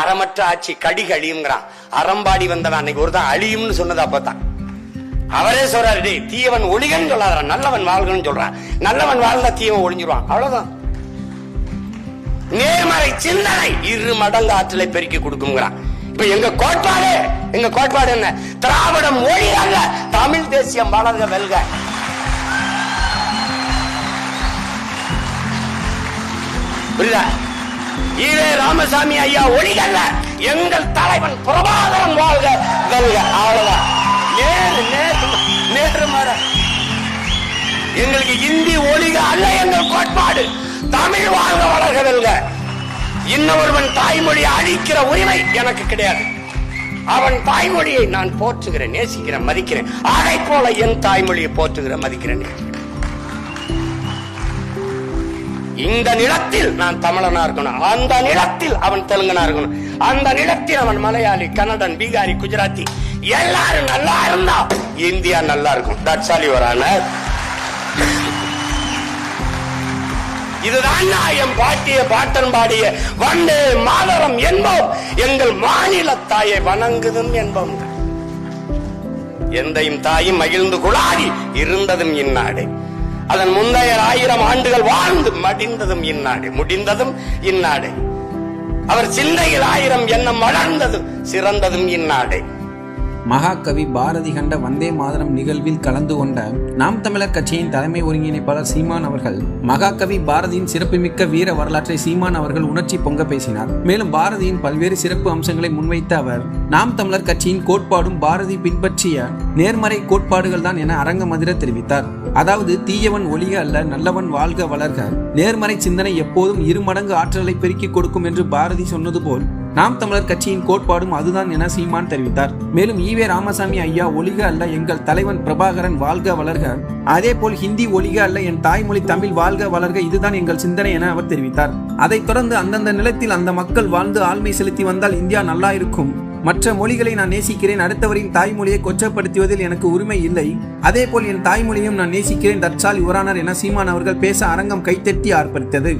அறமற்ற ஆட்சி கடிக அழியுங்கிறான் அறம்பாடி வந்தவன் அன்னைக்கு ஒருத்தன் அழியும்னு சொன்னது அப்பதான் அவரே சொல்றாரு டே தீயவன் ஒளிகன்னு சொல்லாத நல்லவன் வாழ்கன்னு சொல்றான். நல்லவன் வாழ்ந்தா தீயவன் ஒளிஞ்சிருவான் அவ்வளவுதான். நேர்மறை சிந்தனை இரு மடங்கு ஆற்றலை பெருக்கி கொடுக்குங்கிறான் இப்ப எங்க கோட்பாடு எங்க கோட்பாடு என்ன? திராவிடம் மொழி தமிழ் தேசியம் வளர்க வெல்க. புரியுதா? ஈவே ராமசாமி ஐயா ஒளிகல்ல எங்கள் தலைவன் பிரபாகரன் வாழ்க வெல்க அவ்வளவுதான் நேரு நேரு நேரு எங்களுக்கு இந்தி ஒளிக அல்ல எங்கள் கோட்பாடு. தமிழ் வாழ்க வளர்க வெல்க. இன்னொருவன் தாய்மொழி அழிக்கிற உரிமை எனக்கு கிடையாது. அவன் தாய்மொழியை நான் போற்றுகிறேன் நேசிக்கிறேன் மதிக்கிறேன். அதை போல என் தாய்மொழியை போற்றுகிறேன் மதிக்கிறேன். இந்த நிலத்தில் நான் தமிழனா இருக்கணும். அந்த நிலத்தில் அவன் தெலுங்கனா இருக்கணும். அந்த நிலத்தில் அவன் மலையாளி கன்னடன் பீகாரி குஜராத்தி எல்லாரும் நல்லா இருந்தா இந்தியா நல்லா இருக்கும். தட்சாலி வரான இதுதான் நாயம் என் பாட்டிய பாட்டன் பாடிய வண்டே மாதரம் என்போம். எங்கள் மாநில தாயை வணங்குதும் என்போம். எந்தையும் தாயும் மகிழ்ந்து குழாடி இருந்ததும் இந்நாடு. அதன் முந்தைய ஆயிரம் ஆண்டுகள் வாழ்ந்து மடிந்ததும் இந்நாடு முடிந்ததும் இந்நாடு. அவர் சிந்தையில் ஆயிரம் எண்ணம் வளர்ந்ததும் சிறந்ததும் இந்நாடு. மகாகவி பாரதி கண்ட வந்தே மாதரம் நிகழ்வில் கலந்து கொண்ட நாம் தமிழர் கட்சியின் தலைமை ஒருங்கிணைப்பாளர் சீமான் அவர்கள் மகாகவி பாரதியின் சிறப்புமிக்க வீர வரலாற்றை சீமான் அவர்கள் உணர்ச்சி பொங்க பேசினார். மேலும் பாரதியின் பல்வேறு சிறப்பு அம்சங்களை முன்வைத்த அவர் நாம் தமிழர் கட்சியின் கோட்பாடும் பாரதி பின்பற்றிய நேர்மறை கோட்பாடுகள் தான் என அரங்கமதிர தெரிவித்தார். அதாவது தீயவன் ஒளிக அல்ல நல்லவன் வாழ்க வளர்க. நேர்மறை சிந்தனை எப்போதும் இரு மடங்கு ஆற்றலை பெருக்கிக் கொடுக்கும் என்று பாரதி சொன்னது போல் நாம் தமிழர் கட்சியின் கோட்பாடும் அதுதான் என சீமான் தெரிவித்தார். மேலும் ஈவே ராமசாமி ஐயா ஒளிக அல்ல எங்கள் தலைவன் பிரபாகரன் வாழ்க வளர்க. அதே போல் ஹிந்தி ஒளிக அல்ல என் தாய்மொழி தமிழ் வாழ்க வளர்க இதுதான் எங்கள் சிந்தனை என அவர் தெரிவித்தார். அதைத் தொடர்ந்து அந்தந்த நிலத்தில் அந்த மக்கள் வாழ்ந்து ஆழ்மை செலுத்தி வந்தால் இந்தியா நல்லா இருக்கும். மற்ற மொழிகளை நான் நேசிக்கிறேன் அடுத்தவரின் தாய்மொழியை கொச்சப்படுத்துவதில் எனக்கு உரிமை இல்லை. அதே போல் என் தாய்மொழியும் நான் நேசிக்கிறேன் தற்சால் யுவரானர் என சீமான் அவர்கள் பேச அரங்கம் கைத்தட்டி ஆர்ப்பரித்தது.